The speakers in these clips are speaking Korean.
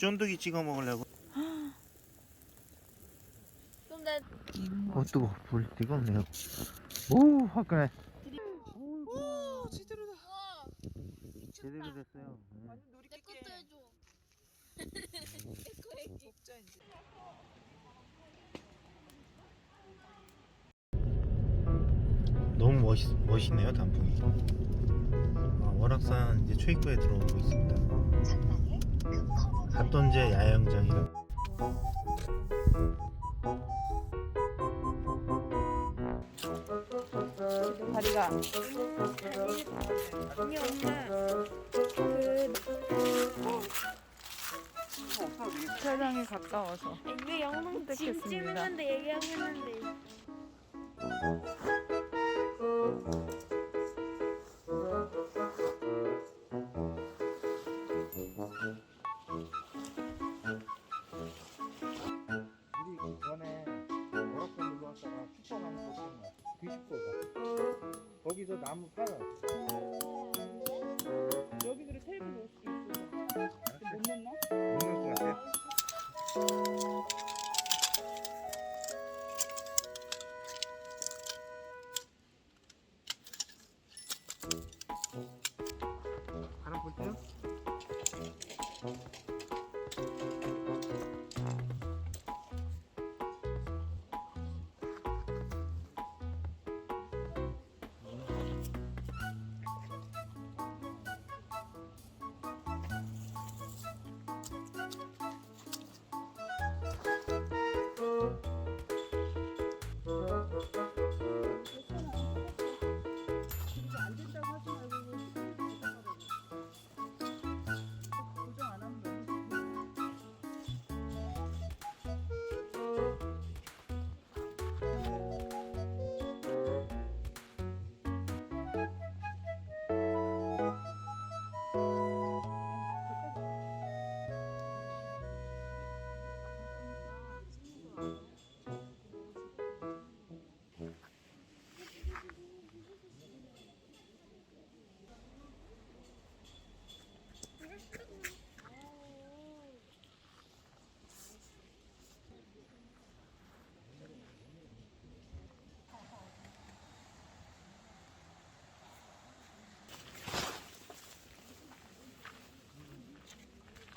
쫀득이 찍어 먹으려고. 근데 어 뜨거. 불 뜨겁네요. 오 화끈해. 오 제대로다. 와 제대로 됐어요. 네. 완전 내 놀이기계. 것도 해줘. 내거 해줘. 먹자 이제. 너무 멋있 멋있네요 단풍이. 아, 월악산 이제 초입구에 들어오고 있습니다. 갓돈제 야영장이라. 다리가 아니 엄마 그 촬영에 가까워서 왜 영상 지금 선택했습니다. 건데 얘기하고 있는데 나무 팔아. 고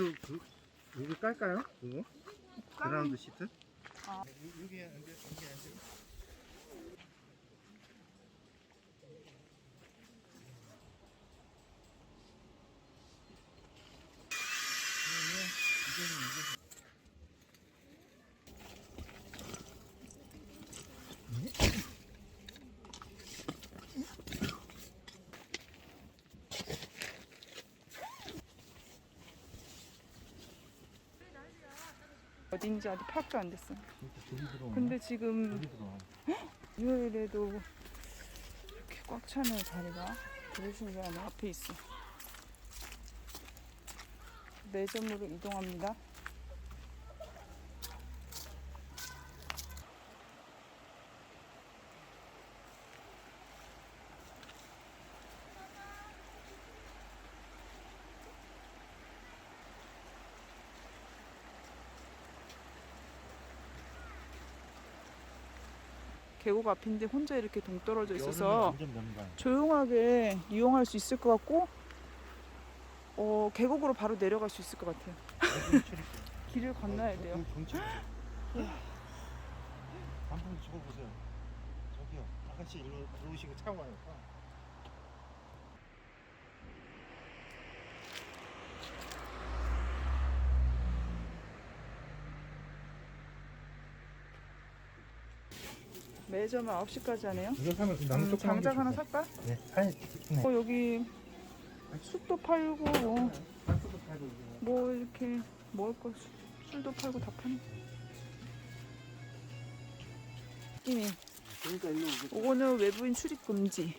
그, 그, 여기 깔까요? 그거? 그라운드 시트? 아. 여기, 여기 앉아, 여기 앉아. 어딘지 아직 파악도 안 됐어. 근데 지금. 일요일에도 이렇게 꽉 차는 자리가 신기하네. 앞에 있어. 매점으로 이동합니다. 계곡 앞인데 혼자 이렇게 동떨어져 있어서. 조용하게 이용할 수 있을 것 같고 어, 계곡으로 바로 내려갈 수 있을 것 같아요. 길을 건너야 돼요. 한번 찍어보세요. 저기요. 아가씨 일로 들어오시고 차고 와요. 매점은 9시까지 하네요. 이거 사면 그 음, 장작 하나 살까? 네, 사이 네. 어, 여기 숯도 팔고 뭐, 박스도 팔고 이거. 뭐 이렇게 먹을 거 술- 술도 팔고 다 파네. 그러니까 일로 오게. 오거는 외부인 출입 금지.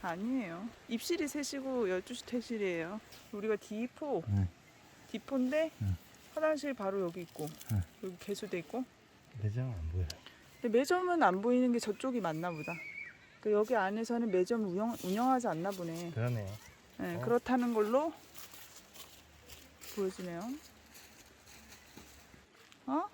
아니에요. 입실이 3시고 12시 퇴실이에요. 우리가 D4. 응. D4인데 응. 화장실 바로 여기 있고 응. 여기 개수대 있고 매장 안 보여요. 근데 매점은 안 보이는 게 저쪽이 맞나 보다. 그 여기 안에서는 매점 운영, 운영하지 않나 보네. 그러네요. 네, 어. 그렇다는 걸로 보여지네요. 어?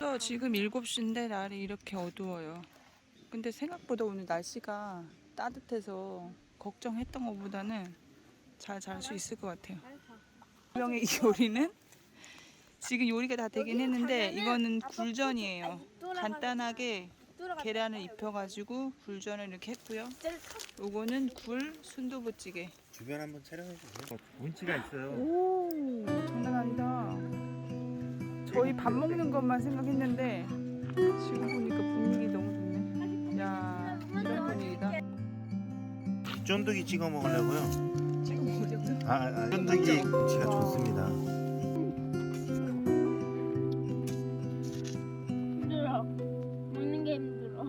또 지금 7시인데 날이 이렇게 어두워요. 근데 생각보다 오늘 날씨가 따뜻해서 걱정했던 것보다는 잘 잘 수 있을 것 같아요. 분명히 이 요리는 지금 요리가 다 되긴 했는데 이거는 굴전이에요. 간단하게 계란을 입혀가지고 굴전을 이렇게 했고요. 요거는 굴 순두부찌개. 주변 한번 촬영해 주세요. 운치가 있어요. 오 장난 아니다. 저희 밥 먹는 것만 생각했는데 지금 보니까 분위기 너무 좋네. 야 이런 분위기다. 쫀득이 찍어 먹으려고요. 아, 아 쫀득이 운치가 좋습니다. 힘들어. 먹는 게 힘들어.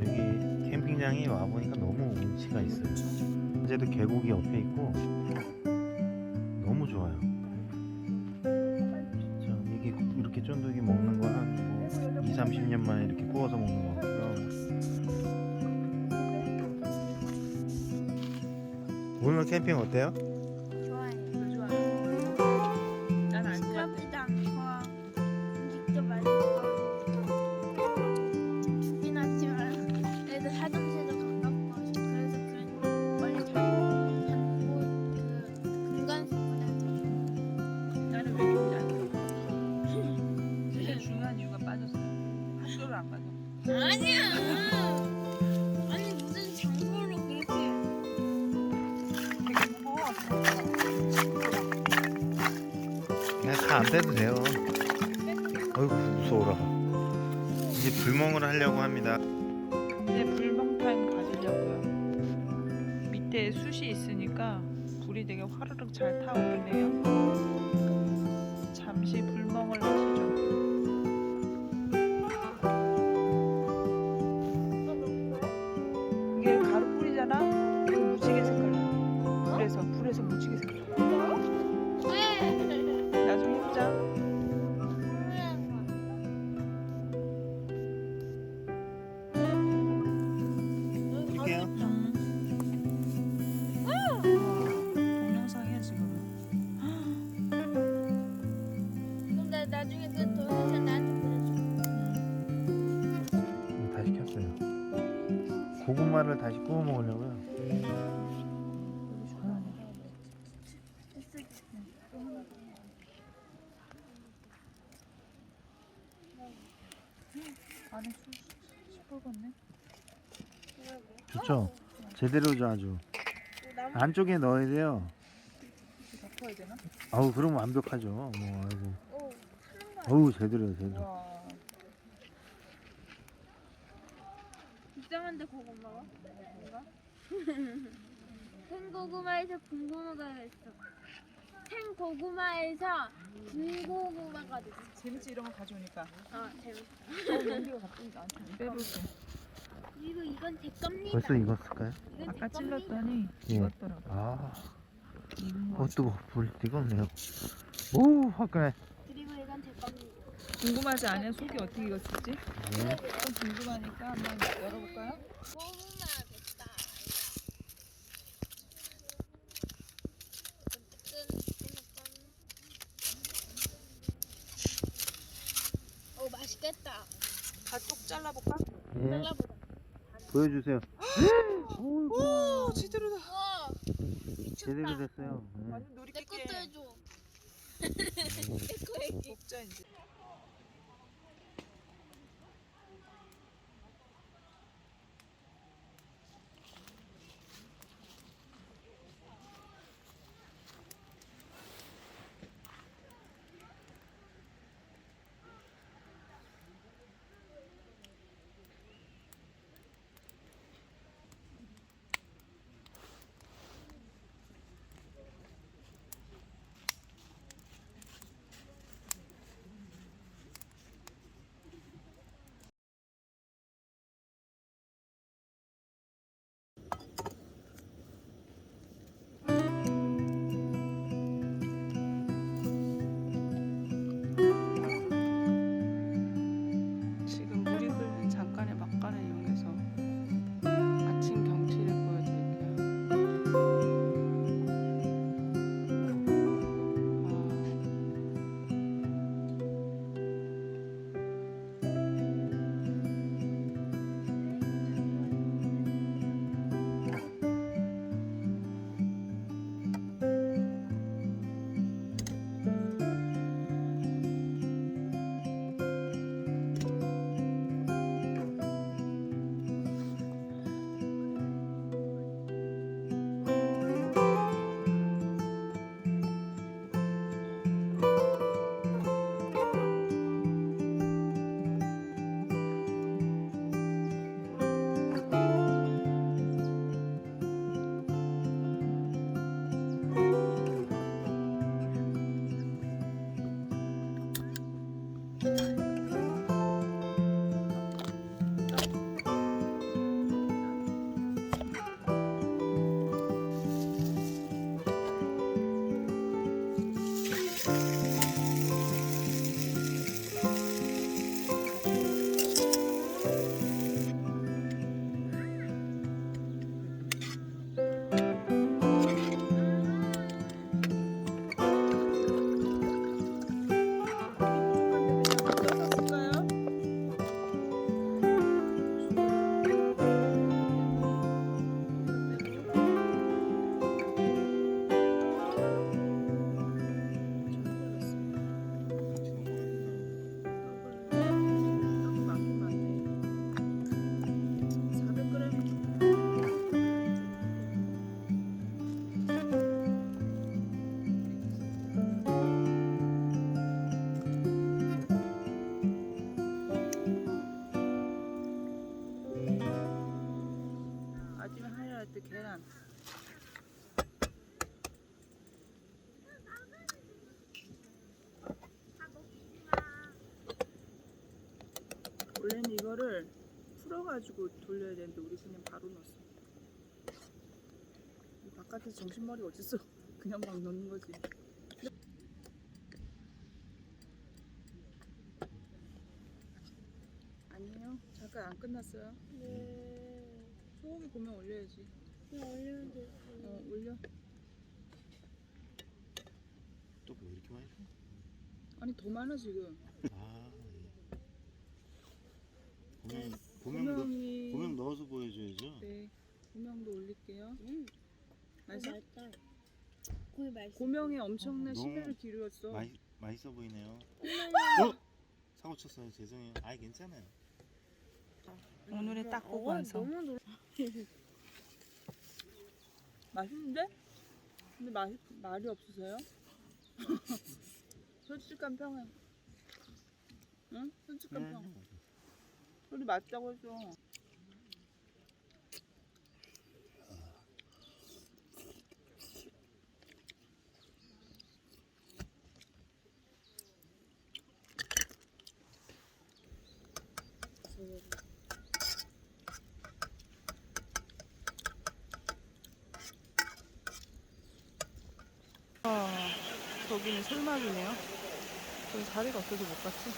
여기 캠핑장에 와 보니까 너무 운치가 있어요. 현재도 계곡이 옆에 있고 캠핑 어때요? 다안 빼도 돼요. 어이구 무서워라. 이제 불멍을 하려고 합니다. 이제 불멍 타임 가지려고요. 밑에 숯이 있으니까 불이 되게 화르륵 잘 타오르네요. 잠시 불멍을 하시죠. 안에 술 시뻘겋네. 좋죠? 제대로죠 아주. 안쪽에 넣어야 돼요. 덮어야 되나? 아우 그럼 완벽하죠. 뭐 아이고. 오, 타는 거야. 어우 제대로 제대로. 와. 이상한데 고구마가? 뭔가? 생고구마에서 군고구마가 됐어. 생고구마에서 군고구마가 됐어. 재밌지 이런 거 가져오니까. 아, 재밌어. 어, 나한테 안 빼볼게. 그리고 이건 제 겁니다. 벌써 익었을까요? 이건 제 아까 겁니다. 찔렀더니 예. 익었더라고. 아, 익은 거. 어. 불 익었네요. 오 화끈해. 그리고 이건 제 겁니다. 궁금하지 않아요? 속이 어떻게 익었을지? 네. 좀 궁금하니까 한번 열어볼까요? 고구마 됐다. 오 맛있겠다. 다쪽 잘라볼까? 예. 잘라보자. 보여주세요. 오 제대로다. 우와 제대로 미쳤다. 됐어요. 네. 완전 내 놀이끼게. 것도 해줘. 내거 얘기. 먹자 이제. 풀어가지고 돌려야 되는데 우리 그냥 바로 넣었어. 이 바깥에서 정신머리가 어딨어? 그냥 막 넣는 거지. 아니에요. 잠깐 안 끝났어요. 네. 소고기 보면 올려야지. 그냥 올리면 돼. 어 올려. 또 뭐 이렇게 많이 줘? 아니 더 많아 지금. 아 고명 넣, 넣어서 보여줘야죠. 네. 고명도 올릴게요. 음. 맛있어? 맛있다. 고기 맛있어. 고명에 엄청난 너무 심혈을 기울였어. 맛 맛있어 보이네요. 어? 어? 사고 쳤어요. 죄송해요. 아이 괜찮아요. 오늘의 딱 어, 보고 완성. 너무 놀. 맛있는데? 근데 맛 말이 없으세요? 솔직한 평은. 응? 솔직한 평. 네. 우리 맛있다고 해줘. 아, 저기는 솔막이네요. 저기 자리가 없어서 못 갔지.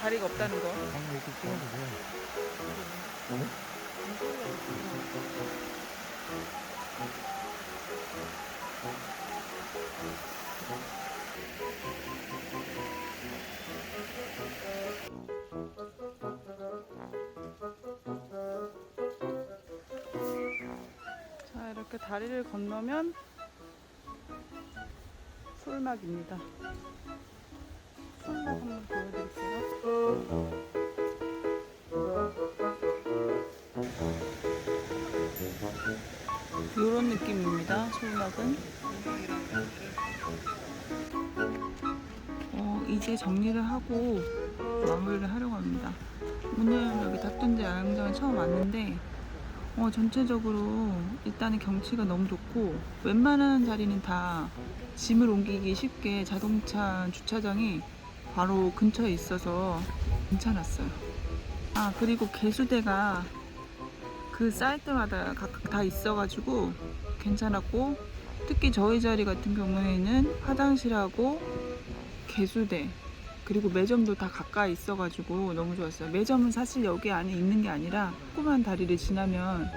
자리가 없다는 거. 방금 이렇게 찍어주세요. 다리를 건너면 솔막입니다. 솔막 한번 보여드릴게요. 이런 느낌입니다. 솔막은. 어, 이제 정리를 하고 마무리를 하려고 합니다. 오늘 여기 닭돈제 야영장에 처음 왔는데 어, 전체적으로 일단은 경치가 너무 좋고 웬만한 자리는 다 짐을 옮기기 쉽게 자동차 주차장이 바로 근처에 있어서 괜찮았어요. 아 그리고 개수대가 그 사이트마다 각각 다 있어가지고 괜찮았고 특히 저희 자리 같은 경우에는 화장실하고 개수대 그리고 매점도 다 가까이 있어가지고 너무 좋았어요. 매점은 사실 여기 안에 있는 게 아니라 조그만 다리를 지나면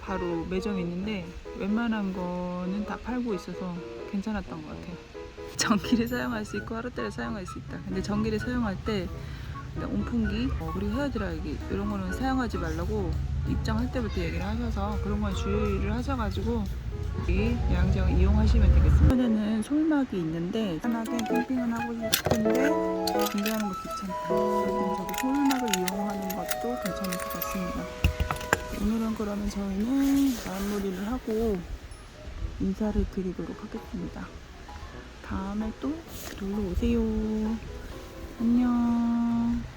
바로 매점이 있는데 웬만한 거는 다 팔고 있어서 괜찮았던 것 같아요. 전기를 사용할 수 있고 하루대를 사용할 수 있다. 근데 전기를 사용할 때 온풍기 그리고 헤어드라이기 이런 거는 사용하지 말라고 입장할 때부터 얘기를 하셔서 그런 건 주의를 하셔가지고 이 야영장을 이용하시면 되겠습니다. 이번에는 솔막이 있는데 편하게 캠핑을 하고 싶은데 준비하는 거 귀찮다. 그럼 저기 솔막을 이용하는 것도 괜찮을 것 같습니다. 오늘은 그러면 저희는 마무리를 하고 인사를 드리도록 하겠습니다. 다음에 또 놀러 오세요. 안녕.